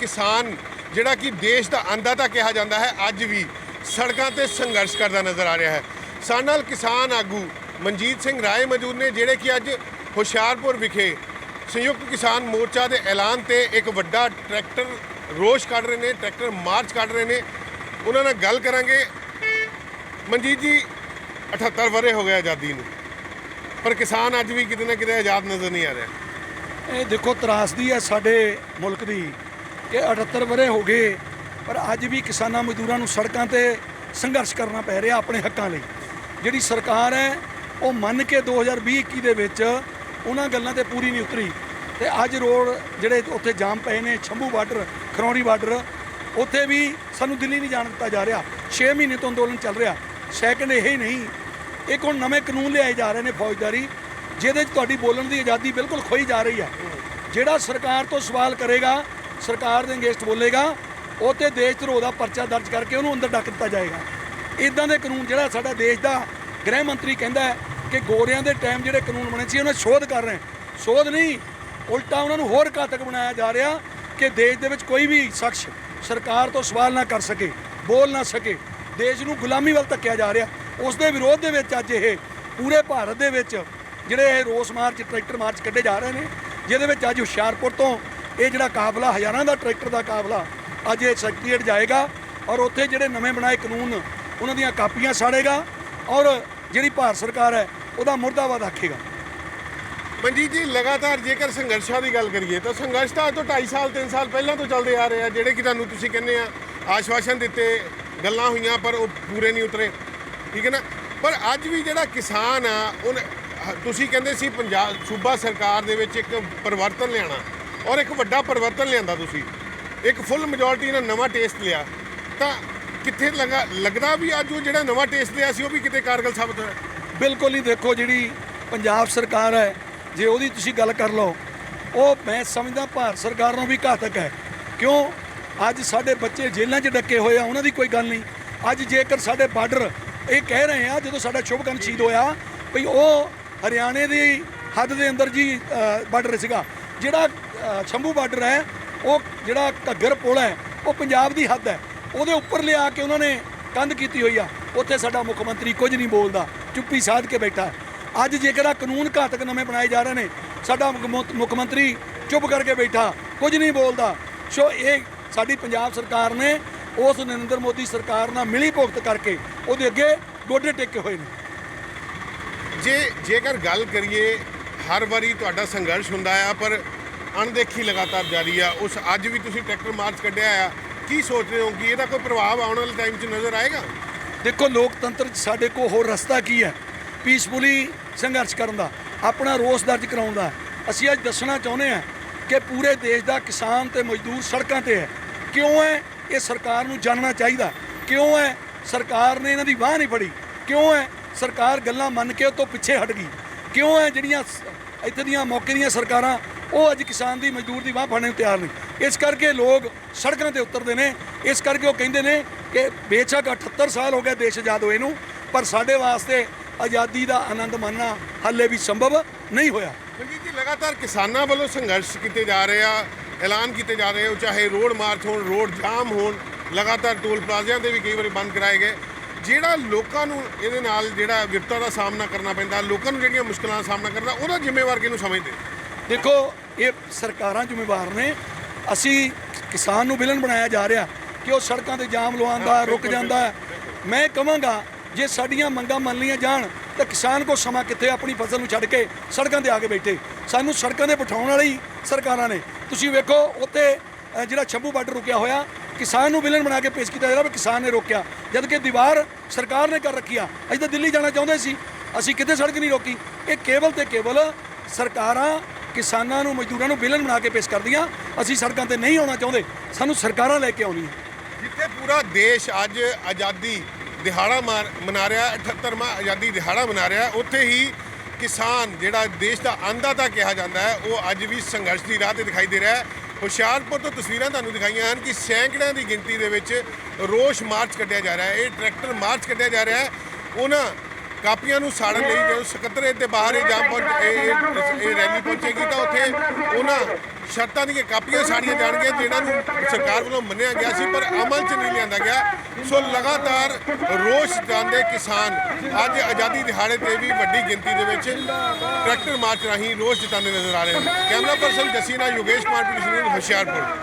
ਕਿਸਾਨ ਜਿਹੜਾ ਕਿ ਦੇਸ਼ ਦਾ ਅੰਦਾਤਾ ਕਿਹਾ ਜਾਂਦਾ ਹੈ, ਅੱਜ ਵੀ ਸੜਕਾਂ ਤੇ ਸੰਘਰਸ਼ ਕਰਦਾ ਨਜ਼ਰ ਆ ਰਿਹਾ ਹੈ। ਸਾਡੇ ਨਾਲ ਕਿਸਾਨ ਆਗੂ ਮਨਜੀਤ ਸਿੰਘ ਰਾਏ ਮੌਜੂਦ ਨੇ, ਜਿਹੜੇ ਕਿ ਅੱਜ ਹੁਸ਼ਿਆਰਪੁਰ ਵਿਖੇ ਸੰਯੁਕਤ ਕਿਸਾਨ ਮੋਰਚਾ ਦੇ ਐਲਾਨ ਤੇ ਇੱਕ ਵੱਡਾ ਟਰੈਕਟਰ ਰੋਸ਼ ਕੱਢ ਰਹੇ ਨੇ, ਟਰੈਕਟਰ ਮਾਰਚ ਕੱਢ ਰਹੇ ਨੇ। ਉਹਨਾਂ ਨਾਲ ਗੱਲ ਕਰਾਂਗੇ। ਮਨਜੀਤ ਜੀ 78 ਵਰੇ ਹੋ ਗਏ ਆਜ਼ਾਦੀ ਨੂੰ, ਪਰ ਕਿਸਾਨ ਅੱਜ ਵੀ ਕਿਤੇ ਨਾ ਕਿਤੇ ਆਜ਼ਾਦ ਨਜ਼ਰ ਨਹੀਂ ਆ ਰਿਹਾ। ਇਹ ਦੇਖੋ, ਤਰਾਸਦੀ ਹੈ ਸਾਡੇ ਮੁਲਕ ਦੀ। ਕਿ 78 ਵਰੇ ਹੋ ਗਏ, ਪਰ ਅੱਜ ਵੀ ਕਿਸਾਨਾਂ ਮਜ਼ਦੂਰਾਂ ਨੂੰ ਸੜਕਾਂ ਤੇ ਸੰਘਰਸ਼ ਕਰਨਾ ਪੈ ਰਿਹਾ ਆਪਣੇ ਹੱਕਾਂ ਲਈ। ਜਿਹੜੀ ਸਰਕਾਰ ਹੈ, ਉਹ ਮੰਨ ਕੇ 2020-21 ਦੇ ਵਿੱਚ ਉਹਨਾਂ ਗੱਲਾਂ ਤੇ ਪੂਰੀ ਨਹੀਂ ਉਤਰੀ। ਤੇ ਅੱਜ ਰੋਡ ਜਿਹੜੇ ਉੱਥੇ ਜਾਮ ਪਏ ਨੇ, ਛੰਭੂ ਬਾਰਡਰ ਖਰੌੜੀ ਬਾਰਡਰ, ਉੱਥੇ ਵੀ ਸਾਨੂੰ ਦਿੱਲੀ ਨਹੀਂ ਜਾਣ ਦਿੱਤਾ ਜਾ ਰਿਹਾ। 6 ਮਹੀਨੇ ਤੋਂ ਅੰਦੋਲਨ ਚੱਲ ਰਿਹਾ। ਸੈਕਿੰਡ ਇਹ ਹੀ ਨਹੀਂ, ਇੱਕ ਹੁਣ ਨਵੇਂ ਕਾਨੂੰਨ ਲਿਆਏ ਜਾ ਰਹੇ ਨੇ ਫੌਜਦਾਰੀ, ਜਿਹਦੇ 'ਚ ਤੁਹਾਡੀ ਬੋਲਣ ਦੀ ਆਜ਼ਾਦੀ ਬਿਲਕੁਲ ਖੋਈ ਜਾ ਰਹੀ ਹੈ ਜਿਹੜਾ ਸਰਕਾਰ ਤੋਂ ਸਵਾਲ ਕਰੇਗਾ ਸਰਕਾਰ ਦੇ ਅਗੇਂਸਟ ਬੋਲੇਗਾ ਉਹ ਤੇ ਦੇਸ਼ ਧਰੋ ਦਾ ਪਰਚਾ ਦਰਜ ਕਰਕੇ ਉਹਨੂੰ ਅੰਦਰ ਡੱਕ ਦਿੱਤਾ ਜਾਏਗਾ। ਇਦਾਂ ਦੇ ਕਾਨੂੰਨ ਜਿਹੜਾ ਸਾਡਾ ਦੇਸ਼ ਦਾ ਗ੍ਰਹਿ ਮੰਤਰੀ ਕਹਿੰਦਾ ਕਿ ਗੋਰਿਆਂ ਦੇ ਟਾਈਮ ਜਿਹੜੇ ਕਾਨੂੰਨ ਬਣੇ ਸੀ, ਉਹਨਾਂ ਸ਼ੋਧ ਕਰ ਰਹੇ ਸ਼ੋਧ ਨਹੀਂ, ਉਲਟਾ ਉਹਨਾਂ ਨੂੰ ਹੋਰ ਘਾਤਕ ਬਣਾਇਆ ਜਾ ਰਿਹਾ ਕਿ ਦੇਸ਼ ਦੇ ਵਿੱਚ ਕੋਈ ਵੀ ਸ਼ਖਸ ਸਰਕਾਰ ਤੋਂ ਸਵਾਲ ਨਾ ਕਰ ਸਕੇ, ਬੋਲ ਨਾ ਸਕੇ। ਦੇਸ਼ ਨੂੰ ਗੁਲਾਮੀ ਵੱਲ ਧੱਕਿਆ ਜਾ ਰਿਹਾ। ਉਸ ਦੇ ਵਿਰੋਧ ਦੇ ਵਿੱਚ ਅੱਜ ਇਹ ਪੂਰੇ ਭਾਰਤ ਦੇ ਵਿੱਚ ਜਿਹੜੇ ਇਹ ਰੋਸ ਮਾਰਚ, ਟਰੈਕਟਰ ਮਾਰਚ ਕੱਢੇ ਜਾ ਰਹੇ ਨੇ, ਜਿਹਦੇ ਵਿੱਚ ਅੱਜ ਹੁਸ਼ਿਆਰਪੁਰ ਤੋਂ ਇਹ ਜਿਹੜਾ ਕਾਫਲਾ ਹਜ਼ਾਰਾਂ ਦਾ ਟਰੈਕਟਰ ਦਾ ਕਾਫਲਾ ਅੱਜ ਇਹ ਸੈਕਟਰੀਏਟ ਜਾਏਗਾ ਔਰ ਉੱਥੇ ਜਿਹੜੇ ਨਵੇਂ ਬਣਾਏ ਕਾਨੂੰਨ, ਉਹਨਾਂ ਦੀਆਂ ਕਾਪੀਆਂ ਸਾੜੇਗਾ ਔਰ ਜਿਹੜੀ ਭਾਰਤ ਸਰਕਾਰ ਹੈ, ਉਹਦਾ ਮੁਰਦਾਬਾਦ ਆਖੇਗਾ। ਮਨਜੀਤ ਜੀ, ਲਗਾਤਾਰ ਜੇਕਰ ਸੰਘਰਸ਼ਾਂ ਦੀ ਗੱਲ ਕਰੀਏ, ਤਾਂ ਸੰਘਰਸ਼ ਤਾਂ ਅੱਜ ਤੋਂ 2.5 ਸਾਲ 3 ਸਾਲ ਪਹਿਲਾਂ ਤੋਂ ਚੱਲਦੇ ਆ ਰਹੇ ਆ, ਜਿਹੜੇ ਕਿ ਤੁਹਾਨੂੰ ਤੁਸੀਂ ਕਹਿੰਦੇ ਆ, ਆਸ਼ਵਾਸਨ ਦਿੱਤੇ, ਗੱਲਾਂ ਹੋਈਆਂ, ਪਰ ਉਹ ਪੂਰੇ ਨਹੀਂ ਉਤਰੇ। ਠੀਕ ਹੈ ਨਾ? ਪਰ ਅੱਜ ਵੀ ਜਿਹੜਾ ਕਿਸਾਨ ਆ ਉਹ ਤੁਸੀਂ ਕਹਿੰਦੇ ਸੀ, ਪੰਜਾਬ, ਸੂਬਾ ਸਰਕਾਰ ਦੇ ਵਿੱਚ ਇੱਕ ਪਰਿਵਰਤਨ ਲਿਆਣਾ ਔਰ ਇੱਕ ਵੱਡਾ ਪਰਿਵਰਤਨ ਲਿਆਂਦਾ ਤੁਸੀਂ। ਇੱਕ ਫੁੱਲ ਮੈਜੋਰਟੀ ਨੇ ਨਵਾਂ ਟੇਸਟ ਲਿਆ। ਤਾਂ ਕਿੱਥੇ ਲਗਾ ਲੱਗਦਾ ਵੀ ਅੱਜ ਉਹ ਜਿਹੜਾ ਨਵਾਂ ਟੇਸਟ ਲਿਆ ਸੀ, ਉਹ ਵੀ ਕਿਤੇ ਕਾਰਗਲ ਸਾਬਤ ਹੋਇਆ? ਬਿਲਕੁਲ ਹੀ ਦੇਖੋ ਜਿਹੜੀ ਪੰਜਾਬ ਸਰਕਾਰ ਹੈ, ਜੇ ਉਹਦੀ ਤੁਸੀਂ ਗੱਲ ਕਰ ਲਓ, ਉਹ ਮੈਂ ਸਮਝਦਾ ਭਾਰਤ ਸਰਕਾਰ ਨੂੰ ਵੀ ਘਾਤਕ ਹੈ। ਕਿਉਂ? ਅੱਜ ਸਾਡੇ ਬੱਚੇ ਜੇਲ੍ਹਾਂ 'ਚ ਡੱਕੇ ਹੋਏ ਆ, ਉਹਨਾਂ ਦੀ ਕੋਈ ਗੱਲ ਨਹੀਂ। ਅੱਜ ਜੇਕਰ ਸਾਡੇ ਬਾਰਡਰ ਇਹ ਕਹਿ ਰਹੇ ਆ, ਜਦੋਂ ਸਾਡਾ ਸ਼ੁਭਕਰਨ ਸ਼ਹੀਦ ਹੋਇਆ, ਭਈ ਉਹ ਹਰਿਆਣੇ ਦੀ ਹੱਦ ਦੇ ਅੰਦਰ ਜੀ ਬਾਰਡਰ ਸੀਗਾ ਜਿਹੜਾ ਸ਼ੰਭੂ ਬਾਰਡਰ ਹੈ, ਉਹ ਜਿਹੜਾ ਘੱਗਰ ਪੁਲ ਹੈ, ਉਹ ਪੰਜਾਬ ਦੀ ਹੱਦ ਹੈ। ਉਹਦੇ ਉੱਪਰ ਲਿਆ ਕੇ ਉਹਨਾਂ ਨੇ ਕੰਧ ਕੀਤੀ ਹੋਈ ਆ। ਉੱਥੇ ਸਾਡਾ ਮੁੱਖ ਮੰਤਰੀ ਕੁਝ ਨਹੀਂ ਬੋਲਦਾ, ਚੁੱਪੀ ਸਾਧ ਕੇ ਬੈਠਾ। ਅੱਜ ਜੇਕਰ ਆ ਕਾਨੂੰਨ ਘਾਤਕ ਨਵੇਂ ਬਣਾਏ ਜਾ ਰਹੇ ਨੇ, ਸਾਡਾ ਮੁੱਖ ਮੁੱਖ ਮੰਤਰੀ ਚੁੱਪ ਕਰਕੇ ਬੈਠਾ, ਕੁਝ ਨਹੀਂ ਬੋਲਦਾ। ਸੋ ਇਹ ਸਾਡੀ ਪੰਜਾਬ ਸਰਕਾਰ ਨੇ, ਉਸ ਨਰਿੰਦਰ ਮੋਦੀ ਸਰਕਾਰ ਨਾਲ ਮਿਲੀ ਭੁਗਤ ਕਰਕੇ, ਉਹਦੇ ਅੱਗੇ ਗੋਡੇ ਟੇਕੇ ਹੋਏ ਨੇ। ਜੇ ਜੇਕਰ ਗੱਲ ਕਰੀਏ ਹਰ ਵਾਰੀ ਤੁਹਾਡਾ ਸੰਘਰਸ਼ ਹੁੰਦਾ ਆ, ਪਰ ਅਣਦੇਖੀ ਲਗਾਤਾਰ ਜਾਰੀ ਆ। ਉਸ ਅੱਜ ਵੀ ਤੁਸੀਂ ਟਰੈਕਟਰ ਮਾਰਚ ਕੱਢਿਆ ਆ। ਕੀ ਸੋਚ ਰਹੇ ਹੋ ਕਿ ਇਹਦਾ ਕੋਈ ਪ੍ਰਭਾਵ ਆਉਣ ਵਾਲੇ ਟਾਈਮ 'ਚ ਨਜ਼ਰ ਆਏਗਾ? ਦੇਖੋ, ਲੋਕਤੰਤਰ 'ਚ ਸਾਡੇ ਕੋਲ ਹੋਰ ਰਸਤਾ ਕੀ ਹੈ ਪੀਸਫੁਲੀ ਸੰਘਰਸ਼ ਕਰਨ ਦਾ, ਆਪਣਾ ਰੋਸ ਦਰਜ ਕਰਾਉਣ ਦਾ? ਅਸੀਂ ਅੱਜ ਦੱਸਣਾ ਚਾਹੁੰਦੇ ਹਾਂ ਕਿ ਪੂਰੇ ਦੇਸ਼ ਦਾ ਕਿਸਾਨ ਤੇ ਮਜ਼ਦੂਰ ਸੜਕਾਂ ਤੇ ਹੈ। ਕਿਉਂ ਹੈ ਇਹ ਸਰਕਾਰ ਨੂੰ ਜਾਣਨਾ ਚਾਹੀਦਾ? ਕਿਉਂ ਹੈ ਸਰਕਾਰ ਨੇ ਇਹਨਾਂ ਦੀ ਬਾਹ ਨਹੀਂ ਫੜੀ? ਕਿਉਂ ਹੈ ਸਰਕਾਰ ਗੱਲਾਂ ਮੰਨ ਕੇ ਉਹ ਤੋਂ ਪਿੱਛੇ ਹਟ ਗਈ? ਕਿਉਂ ਹੈ ਜਿਹੜੀਆਂ ਇੱਥੇ ਦੀਆਂ ਮੌਕੇ ਦੀਆਂ ਸਰਕਾਰਾਂ, ਉਹ ਅੱਜ ਕਿਸਾਨ ਦੀ ਮਜ਼ਦੂਰ ਦੀ ਵਾਹ ਫੜਨ ਨੂੰ ਤਿਆਰ ਨਹੀਂ ਇਸ ਕਰਕੇ ਲੋਕ ਸੜਕਾਂ ਤੇ ਉਤਰਦੇ ਨੇ। ਇਸ ਕਰਕੇ ਉਹ ਕਹਿੰਦੇ ਨੇ ਕਿ ਬੇਸ਼ੱਕ 78 ਸਾਲ ਹੋ ਗਏ ਦੇਸ਼ ਆਜ਼ਾਦ ਹੋਏ ਨੂੰ, ਪਰ ਸਾਡੇ ਵਾਸਤੇ ਆਜ਼ਾਦੀ ਦਾ ਆਨੰਦ ਮਾਣਨਾ ਹਾਲੇ ਵੀ ਸੰਭਵ ਨਹੀਂ ਹੋਇਆ। ਮਨਜੀਤ ਜੀ, ਲਗਾਤਾਰ ਕਿਸਾਨਾਂ ਵੱਲੋਂ ਸੰਘਰਸ਼ ਕੀਤੇ ਜਾ ਰਹੇ ਆ, ਐਲਾਨ ਕੀਤੇ ਜਾ ਰਹੇ ਹੋ ਚਾਹੇ ਰੋਡ ਮਾਰਚ ਹੋਣ, ਰੋਡ ਜਾਮ ਹੋਣ, ਲਗਾਤਾਰ ਟੋਲ ਪਲਾਜ਼ਿਆਂ ਤੇ ਵੀ ਕਈ ਵਾਰੀ ਬੰਦ ਕਰਾਏ ਗਏ। ਜਿਹੜਾ ਲੋਕਾਂ ਨੂੰ ਇਹਦੇ ਨਾਲ ਜਿਹੜਾ ਵਿਪਤਾ ਦਾ ਸਾਹਮਣਾ ਕਰਨਾ ਪੈਂਦਾ ਲੋਕਾਂ ਨੂੰ ਜਿਹੜੀਆਂ ਮੁਸ਼ਕਲਾਂ ਦਾ ਸਾਹਮਣਾ ਕਰਨਾ ਉਹਦਾ ਜ਼ਿੰਮੇਵਾਰ ਕਿਹਨੂੰ ਸਮਝਦੇ? ਦੇਖੋ ਇਹ ਸਰਕਾਰਾਂ ਜ਼ਿੰਮੇਵਾਰ ਨੇ। ਅਸੀਂ ਕਿਸਾਨ ਨੂੰ ਵਿਲਨ ਬਣਾਇਆ ਜਾ ਰਿਹਾ ਕਿ ਉਹ ਸੜਕਾਂ ਤੇ ਜਾਮ ਲਵਾਉਂਦਾ ਰੁਕ ਜਾਂਦਾ। ਮੈਂ ਕਹਾਂਗਾ ਜੇ ਸਾਡੀਆਂ ਮੰਗਾਂ ਮੰਨ ਲਈਆਂ ਜਾਣ ਤਾਂ ਕਿਸਾਨ ਕੋ ਸਮਾਂ ਕਿੱਥੇ ਆਪਣੀ ਫਸਲ ਨੂੰ ਛੱਡ ਕੇ ਸੜਕਾਂ ਤੇ ਆ ਕੇ ਬੈਠੇ? ਸਾਨੂੰ ਸੜਕਾਂ ਤੇ ਬਿਠਾਉਣ ਵਾਲੀ ਸਰਕਾਰਾਂ ਨੇ। ਤੁਸੀਂ ਵੇਖੋ ਉੱਥੇ ਅ, ਜਿਹੜਾ ਛੰਭੂ ਬਾਰਡਰ ਰੁਕਿਆ ਹੋਇਆ, ਕਿਸਾਨ ਨੂੰ ਵਿਲਨ ਬਣਾ ਕੇ ਪੇਸ਼ ਕੀਤਾ ਜਾ ਰਿਹਾ, ਵੀ ਕਿਸਾਨ ਨੇ ਰੋਕਿਆ। ਜਦ ਕਿ ਦੀਵਾਰ ਸਰਕਾਰ ਨੇ ਕਰ ਰੱਖੀ ਆ। ਅਸੀਂ ਤਾਂ ਦਿੱਲੀ ਜਾਣਾ ਚਾਹੁੰਦੇ ਸੀ। ਅਸੀਂ ਕਿਤੇ ਸੜਕ ਨਹੀਂ ਰੋਕੀ। ਇਹ ਕੇਵਲ ਤੇ ਕੇਵਲ ਸਰਕਾਰਾਂ, ਕਿਸਾਨਾਂ ਨੂੰ, ਮਜ਼ਦੂਰਾਂ ਨੂੰ ਵਿਲਨ ਬਣਾ ਕੇ ਪੇਸ਼ ਕਰਦੀਆਂ। ਅਸੀਂ ਸੜਕਾਂ ਤੇ ਨਹੀਂ ਆਉਣਾ ਚਾਹੁੰਦੇ। ਸਾਨੂੰ ਸਰਕਾਰਾਂ ਲੈ ਕੇ ਆਉਣੀਆਂ। ਜਿੱਥੇ ਪੂਰਾ ਦੇਸ਼ ਅੱਜ ਆਜ਼ਾਦੀ ਦਿਹਾੜਾ ਮਾਰ- ਮਨਾ ਰਿਹਾ 78ਵਾਂ ਆਜ਼ਾਦੀ ਦਿਹਾੜਾ ਮਨਾ ਰਿਹਾ, ਉੱਥੇ ਹੀ ਕਿਸਾਨ, ਜਿਹੜਾ ਦੇਸ਼ ਦਾ ਅੰਦਾਤਾ ਕਿਹਾ ਜਾਂਦਾ ਹੈ, ਉਹ ਅੱਜ ਵੀ ਸੰਘਰਸ਼ ਦੀ ਰਾਹ ਤੇ ਦਿਖਾਈ ਦੇ ਰਿਹਾ ਹੈ। ਹੁਸ਼ਿਆਰਪੁਰ ਤੋਂ ਤਸਵੀਰਾਂ ਤੁਹਾਨੂੰ ਦਿਖਾਈਆਂ ਹਨ ਕਿ ਸੈਂਕੜਿਆਂ ਦੀ ਗਿਣਤੀ ਦੇ ਵਿੱਚ ਰੋਸ਼ ਮਾਰਚ ਕੱਢਿਆ ਜਾ ਰਿਹਾ ਹੈ, ਇਹ ਟਰੈਕਟਰ ਮਾਰਚ ਕੱਢਿਆ ਜਾ ਰਿਹਾ ਹੈ। ਉਹਨਾਂ ਕਾਪੀਆਂ ਨੂੰ ਸਾੜਨ ਲਈ ਜਦੋਂ ਸਕੱਤਰੇਤ ਦੇ ਬਾਹਰ ਇਹ ਜਾਮ ਪਹੁੰਚ ਇਹ ਇਹ- ਰੈਲੀ ਪਹੁੰਚੇਗੀ ਤਾਂ ਉੱਥੇ ਉਹਨਾਂ ਸ਼ਰਤਾਂ ਦੀਆਂ ਕਾਪੀਆਂ ਸਾੜੀਆਂ ਜਾਣਗੀਆਂ ਜਿਹਨਾਂ ਨੂੰ ਸਰਕਾਰ ਵੱਲੋਂ ਮੰਨਿਆ ਗਿਆ ਸੀ, ਪਰ ਅਮਲ 'ਚ ਨਹੀਂ ਲਿਆਂਦਾ ਗਿਆ। ਸੋ ਲਗਾਤਾਰ ਰੋਸ਼ ਜਾਂਦੇ ਕਿਸਾਨ। ਅੱਜ ਆਜ਼ਾਦੀ ਦਿਹਾੜੇ ਤੇ ਵੀ ਵੱਡੀ ਗਿਣਤੀ ਦੇ ਵਿੱਚ ਟਰੈਕਟਰ ਮਾਰਚ ਰਾਹੀਂ ਰੋਸ਼ ਜਤਾਉਂਦੇ ਨਜ਼ਰ ਆ ਰਹੇ ਹਨ camera person Jasina Yogesh Kumar police Hoshiarpur.